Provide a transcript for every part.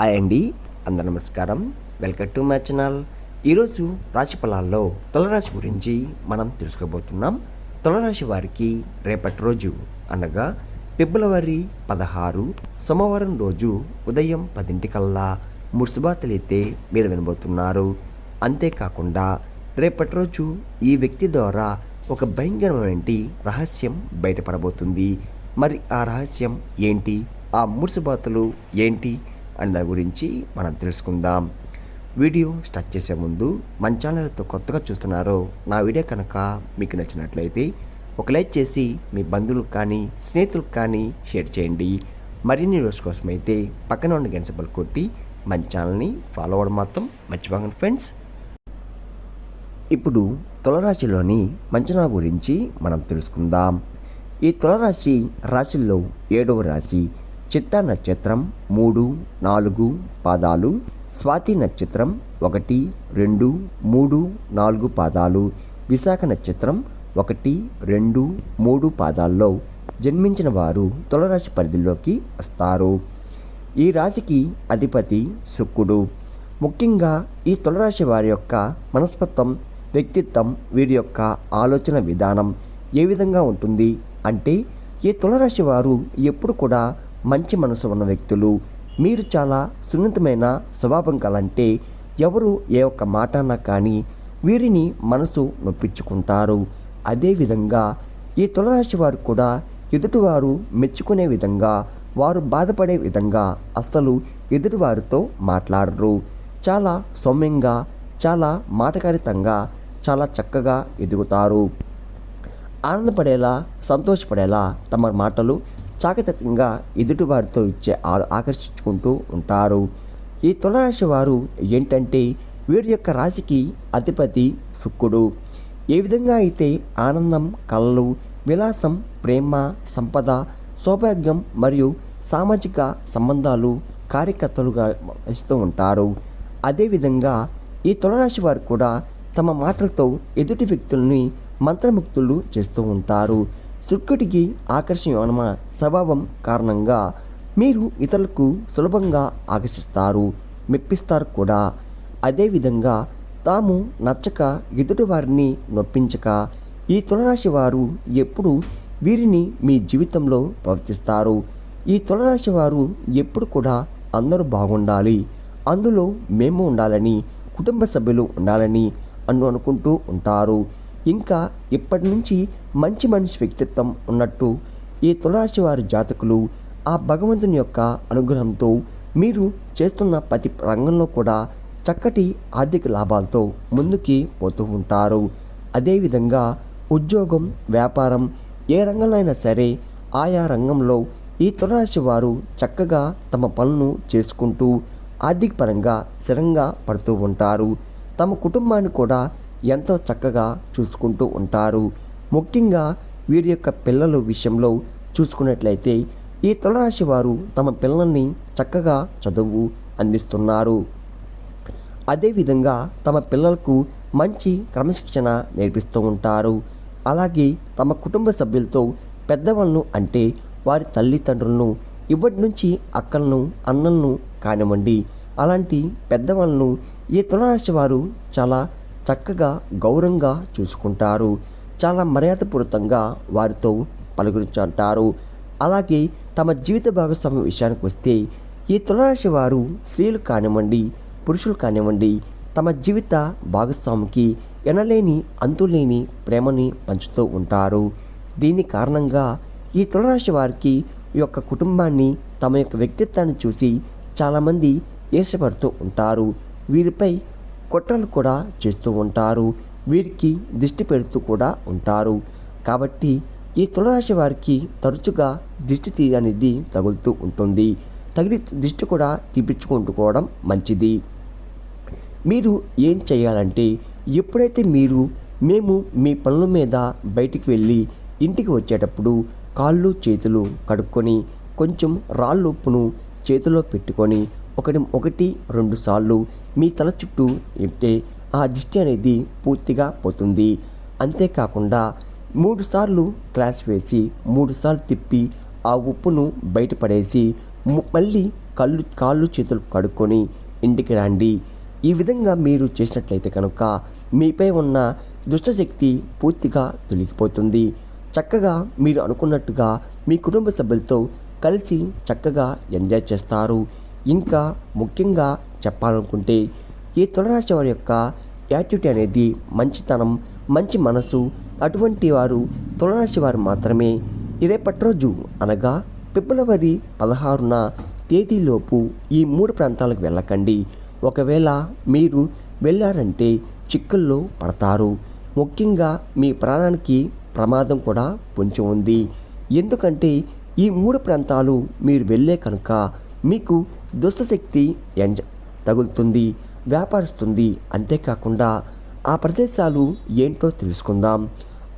Hi అండి అందరు నమస్కారం. వెల్కమ్ టు మై ఛానల్ ఈరోజు రాశి ఫలాల్లో తులరాశి గురించి మనం తెలుసుకోబోతున్నాం. తులరాశి వారికి రేపటి రోజు అనగా ఫిబ్రవరి పదహారు సోమవారం రోజు ఉదయం పదింటికల్లా ముర్సుబాతలైతే మీరు వినబోతున్నారు. అంతేకాకుండా రేపటి రోజు ఈ వ్యక్తి ద్వారా ఒక భయంకరమైన రహస్యం బయటపడబోతుంది. మరి ఆ రహస్యం ఏంటి? ఆ మురుసుబాతులు ఏంటి? అని దాని గురించి మనం తెలుసుకుందాం. వీడియో స్టార్ట్ చేసే ముందు మన ఛానల్తో కొత్తగా చూస్తున్నారో నా వీడియో కనుక మీకు నచ్చినట్లయితే ఒక లైక్ చేసి మీ బంధువులకు కానీ స్నేహితులకు కానీ షేర్ చేయండి. మరిన్ని రోజు కోసం అయితే పక్కన ఉన్న గెన్సబల్ కొట్టి మన ఛానల్ని ఫాలో అవ్వడం మాత్రం మర్చిపోకండి ఫ్రెండ్స్. ఇప్పుడు తులరాశిలోని మంచనా గురించి మనం తెలుసుకుందాం. ఈ తులరాశి రాశిల్లో ఏడవ రాశి. చిత్త నక్షత్రం మూడు నాలుగు పాదాలు స్వాతి నక్షత్రం ఒకటి రెండు మూడు నాలుగు పాదాలు విశాఖ నక్షత్రం ఒకటి రెండు మూడు పాదాల్లో జన్మించిన వారు తులరాశి పరిధిలోకి వస్తారు. ఈ రాశికి అధిపతి శుక్రుడు. ముఖ్యంగా ఈ తులరాశి వారి యొక్క మనస్తత్వం వ్యక్తిత్వం వీరి యొక్క ఆలోచన విధానం ఏ విధంగా ఉంటుంది అంటే ఈ తులరాశి వారు ఎప్పుడు కూడా మంచి మనసు ఉన్న వ్యక్తులు. మీరు చాలా సున్నితమైన స్వభావం కలంటే ఎవరు ఏ ఒక్క మాట అన్నా కానీ వీరిని మనసు నొప్పించుకుంటారు. అదేవిధంగా ఈ తులరాశి వారు కూడా ఎదుటివారు మెచ్చుకునే విధంగా వారు బాధపడే విధంగా అస్సలు ఎదుటివారితో మాట్లాడరు. చాలా సౌమ్యంగా చాలా మాటకారితంగా చాలా చక్కగా ఎదుగుతారు. ఆనందపడేలా సంతోషపడేలా తమ మాటలు చాకచక్యంగా ఎదుటివారితో ఇచ్చే ఆ- ఆకర్షించుకుంటూ ఉంటారు. ఈ తులరాశి వారు ఏంటంటే వీరి యొక్క రాశికి అధిపతి శుక్రుడు. ఏ విధంగా అయితే ఆనందం కళలు విలాసం ప్రేమ సంపద సౌభాగ్యం మరియు సామాజిక సంబంధాలు కార్యకర్తలుగా ఇస్తూ ఉంటారు. అదేవిధంగా ఈ తులరాశి వారు కూడా తమ మాటలతో ఎదుటి వ్యక్తుల్ని మంత్రముక్తులు చేస్తూ ఉంటారు. శుక్రుడికి ఆకర్షణ స్వభావం కారణంగా మీరు ఇతరులకు సులభంగా ఆకర్షిస్తారు మెప్పిస్తారు కూడా. అదేవిధంగా తాము నచ్చక ఎదుటి వారిని నొప్పించక ఈ తులరాశి వారు ఎప్పుడు వీరిని మీ జీవితంలో ప్రవర్తిస్తారు. ఈ తులరాశి వారు ఎప్పుడు కూడా అందరూ బాగుండాలి. అందులో మేము ఉండాలని కుటుంబ సభ్యులు ఉండాలని అను అనుకుంటూ ఉంటారు. ఇంకా ఇప్పటి నుంచి మంచి మనిషి వ్యక్తిత్వం ఉన్నట్టు ఈ తులరాశి వారి జాతకులు ఆ భగవంతుని యొక్క అనుగ్రహంతో మీరు చేస్తున్న ప్రతి రంగంలో కూడా చక్కటి ఆర్థిక లాభాలతో ముందుకి పోతూ ఉంటారు. అదేవిధంగా ఉద్యోగం వ్యాపారం ఏ రంగంలో అయినా సరే ఆయా రంగంలో ఈ తులరాశి వారు చక్కగా తమ పనులను చేసుకుంటూ ఆర్థిక పరంగా స్థిరంగా పడుతూ ఉంటారు. తమ కుటుంబాన్ని కూడా ఎంతో చక్కగా చూసుకుంటూ ఉంటారు. ముఖ్యంగా వీరి యొక్క పిల్లల విషయంలో చూసుకున్నట్లయితే ఈ తులరాశి వారు తమ పిల్లల్ని చక్కగా చదువు అందిస్తున్నారు. అదేవిధంగా తమ పిల్లలకు మంచి క్రమశిక్షణ నేర్పిస్తూ ఉంటారు. అలాగే తమ కుటుంబ సభ్యులతో పెద్దవాళ్ళను అంటే వారి తల్లిదండ్రులను ఇప్పటి నుంచి అక్కలను అన్నలను కానివ్వండి. అలాంటి పెద్దవాళ్ళను ఈ తులరాశి వారు చాలా చక్కగా గౌరవంగా చూసుకుంటారు. చాలా మర్యాదపూరితంగా వారితో పలుకురించుంటారు. అలాగే తమ జీవిత భాగస్వామి విషయానికి వస్తే ఈ తులరాశి వారు స్త్రీలు కానివ్వండి పురుషులు కానివ్వండి తమ జీవిత భాగస్వామికి ఎనలేని అంతులేని ప్రేమని పంచుతూ ఉంటారు. దీని కారణంగా ఈ తులరాశి వారికి ఈ యొక్క కుటుంబాన్ని తమ యొక్క వ్యక్తిత్వాన్ని చూసి చాలామంది ఈర్షపడుతూ ఉంటారు. వీరిపై కుట్రలు కూడా చేస్తూ ఉంటారు. వీరికి దిష్టి పెడుతూ కూడా ఉంటారు. కాబట్టి ఈ తులరాశి వారికి తరచుగా దిష్టి తీ అనేది తగులుతూ ఉంటుంది. తగిలి దిష్టి కూడా తీపించుకుంటుకోవడం మంచిది. మీరు ఏం చేయాలంటే ఎప్పుడైతే మీరు మేము మీ పనుల మీద బయటికి వెళ్ళి ఇంటికి వచ్చేటప్పుడు కాళ్ళు చేతులు కడుక్కొని కొంచెం రాళ్ళు ఉప్పును చేతిలో పెట్టుకొని ఒకటి ఒకటి రెండు సార్లు మీ తల చుట్టూ ఇప్తే ఆ దిష్టి అనేది పూర్తిగా పోతుంది. అంతేకాకుండా మూడు సార్లు క్లాస్ వేసి మూడు సార్లు తిప్పి ఆ ఉప్పును బయటపడేసి మళ్ళీ కళ్ళు కాళ్ళు చేతులు కడుక్కొని ఇంటికి రండి. ఈ విధంగా మీరు చేసినట్లయితే కనుక మీపై ఉన్న దుష్టశక్తి పూర్తిగా తొలగిపోతుంది. చక్కగా మీరు అనుకున్నట్టుగా మీ కుటుంబ సభ్యులతో కలిసి చక్కగా ఎంజాయ్ చేస్తారు. ఇంకా ముఖ్యంగా చెప్పాలనుకుంటే ఈ తులరాశి వారి యొక్క యాటిట్యూడ్ అనేది మంచితనం మంచి మనసు అటువంటి వారు తులరాశి వారు మాత్రమే. రేపటి రోజు అనగా ఫిబ్రవరి పదహారున తేదీలోపు ఈ మూడు ప్రాంతాలకు వెళ్ళకండి. ఒకవేళ మీరు వెళ్ళారంటే చిక్కుల్లో పడతారు. ముఖ్యంగా మీ ప్రాణానికి ప్రమాదం కూడా పొంచి ఉంది. ఎందుకంటే ఈ మూడు ప్రాంతాలు మీరు వెళ్ళే కనుక మీకు దుష్టశక్తి ఎంజ తగులుతుంది వ్యాపారిస్తుంది. అంతేకాకుండా ఆ ప్రదేశాలు ఏంటో తెలుసుకుందాం.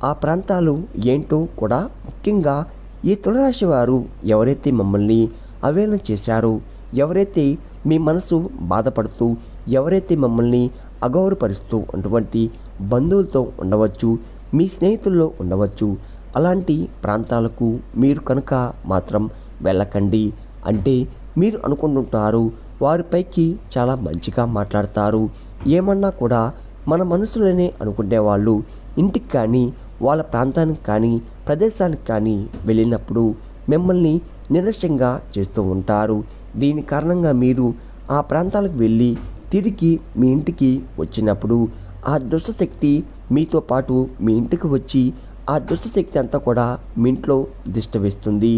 ఆ ప్రాంతాలు ఏంటో కూడా ముఖ్యంగా ఈ తులరాశి వారు ఎవరైతే మమ్మల్ని అవేళన చేశారో ఎవరైతే మీ మనసు బాధపడుతూ ఎవరైతే మమ్మల్ని అగౌరవపరుస్తూ అటువంటి బంధువులతో ఉండవచ్చు మీ స్నేహితుల్లో ఉండవచ్చు అలాంటి ప్రాంతాలకు మీరు కనుక మాత్రం వెళ్ళకండి. అంటే మీరు అనుకుంటుంటారు వారిపైకి చాలా మంచిగా మాట్లాడతారు. ఏమన్నా కూడా మన మనసులోనే అనుకునే వాళ్ళు ఇంటికి కానీ వాళ్ళ ప్రాంతానికి కానీ ప్రదేశానికి కానీ వెళ్ళినప్పుడు మిమ్మల్ని నిరస్యంగా చేస్తూ ఉంటారు. దీని కారణంగా మీరు ఆ ప్రాంతాలకు వెళ్ళి తిరిగి మీ ఇంటికి వచ్చినప్పుడు ఆ దుష్టశక్తి మీతో పాటు మీ ఇంటికి వచ్చి ఆ దుష్టశక్తి అంతా కూడా మీ ఇంట్లో దిష్ట వేస్తుంది.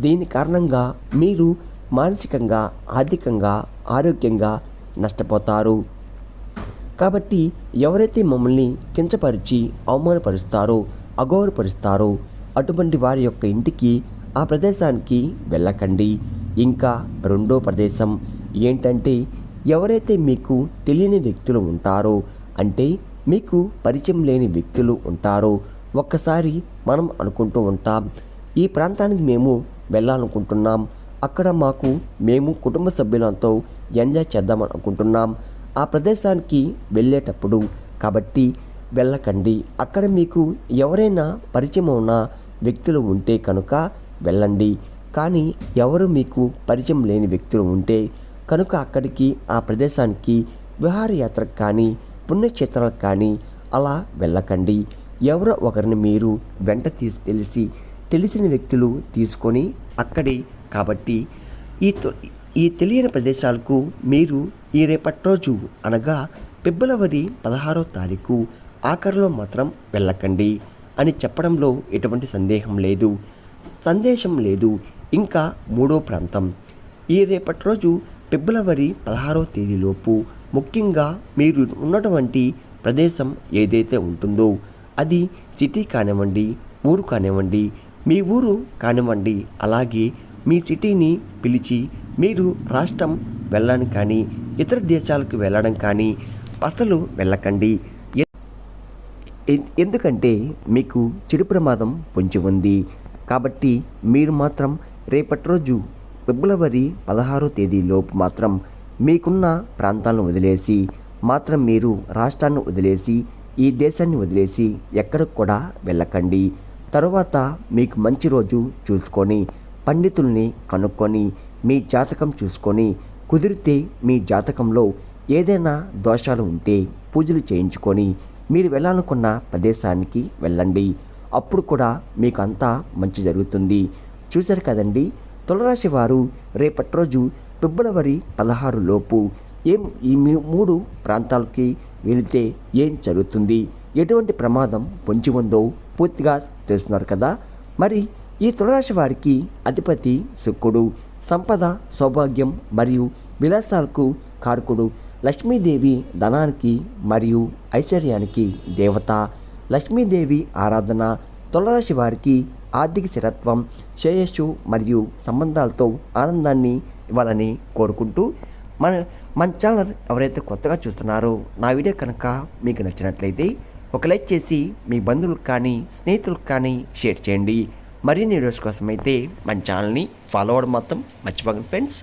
దీని కారణంగా మీరు మానసికంగా ఆర్థికంగా ఆరోగ్యంగా నష్టపోతారు. కాబట్టి ఎవరైతే మమ్మల్ని కించపరిచి అవమానపరుస్తారో అగౌరవపరుస్తారో అటువంటి వారి యొక్క ఇంటికి ఆ ప్రదేశానికి వెళ్ళకండి. ఇంకా రెండో ప్రదేశం ఏంటంటే ఎవరైతే మీకు తెలియని వ్యక్తులు ఉంటారో అంటే మీకు పరిచయం లేని వ్యక్తులు ఉంటారో ఒక్కసారి మనం అనుకుంటూ ఉంటాం. ఈ ప్రాంతానికి మేము వెళ్ళాలనుకుంటున్నాం. అక్కడ మాకు మేము కుటుంబ సభ్యులంతో ఎంజాయ్ చేద్దాం అనుకుంటున్నాం. ఆ ప్రదేశానికి వెళ్ళేటప్పుడు కాబట్టి వెళ్ళకండి. అక్కడ మీకు ఎవరైనా పరిచయం ఉన్న వ్యక్తులు ఉంటే కనుక వెళ్ళండి. కానీ ఎవరు మీకు పరిచయం లేని వ్యక్తులు ఉంటే కనుక అక్కడికి ఆ ప్రదేశానికి విహారయాత్రకు కానీ పుణ్యక్షేత్రాలకు కానీ అలా వెళ్ళకండి. ఎవరో ఒకరిని మీరు వెంట తీసి తెలిసి తెలిసిన వ్యక్తులు తీసుకొని అక్కడి కాబట్టి ఈ ఈ తెలియని ప్రదేశాలకు మీరు ఈ రేపటి రోజు అనగా ఫిబ్రవరి పదహారో తారీఖు ఆఖరిలో మాత్రం వెళ్ళకండి అని చెప్పడంలో ఎటువంటి సందేహం లేదు. సందేశం లేదు. ఇంకా మూడో ప్రాంతం. ఈ రేపటి రోజు ఫిబ్రవరి పదహారో తేదీలోపు ముఖ్యంగా మీరు ఉన్నటువంటి ప్రదేశం ఏదైతే ఉంటుందో అది సిటీ కానివ్వండి ఊరు కానివ్వండి మీ ఊరు కానివ్వండి అలాగే మీ సిటీని పిలిచి మీరు రాష్ట్రం వెళ్ళడం కానీ ఇతర దేశాలకు వెళ్ళడం కానీ అసలు వెళ్ళకండి. ఎందుకంటే మీకు చెడు ప్రమాదం పొంచి ఉంది. కాబట్టి మీరు మాత్రం రేపటి రోజు ఫిబ్రవరి పదహారో తేదీలోపు మాత్రం మీకున్న ప్రాంతాలను వదిలేసి మాత్రం మీరు రాష్ట్రాన్ని వదిలేసి ఈ దేశాన్ని వదిలేసి ఎక్కడికి కూడా వెళ్ళకండి. తరువాత మీకు మంచి రోజు చూసుకొని పండితుల్ని కనుక్కొని మీ జాతకం చూసుకొని కుదిరితే మీ జాతకంలో ఏదైనా దోషాలు ఉంటే పూజలు చేయించుకొని మీరు వెళ్ళాలనుకున్న ప్రదేశానికి వెళ్ళండి. అప్పుడు కూడా మీకు అంతా మంచి జరుగుతుంది. చూశారు కదండి? తులరాశి వారు రేపటి రోజు ఫిబ్రవరి పదహారు లోపు ఏం ఈ మీ- మూడు ప్రాంతాలకి వెళితే ఏం జరుగుతుంది? ఎటువంటి ప్రమాదం పొంచి ఉందో పూర్తిగా తెలుస్తున్నారు కదా? మరి ఈ తులరాశి వారికి అధిపతి శుక్రుడు. సంపద సౌభాగ్యం మరియు విలాసాలకు కారకుడు. లక్ష్మీదేవి ధనానికి మరియు ఐశ్వర్యానికి దేవత. లక్ష్మీదేవి ఆరాధన తులరాశి వారికి ఆర్థిక స్థిరత్వం శ్రేయస్సు మరియు సంబంధాలతో ఆనందాన్ని ఇవ్వాలని కోరుకుంటూ మన మన ఛానల్ ఎవరైతే కొత్తగా చూస్తున్నారో నా వీడియో కనుక మీకు నచ్చినట్లయితే ఒక లైక్ చేసి మీ బంధువులకు కానీ స్నేహితులకు కానీ షేర్ చేయండి. మరిన్ని వీడియోస్ కోసం అయితే మన ఛానల్ని ఫాలో అవ్వడం మొత్తం మర్చిపోకండి ఫ్రెండ్స్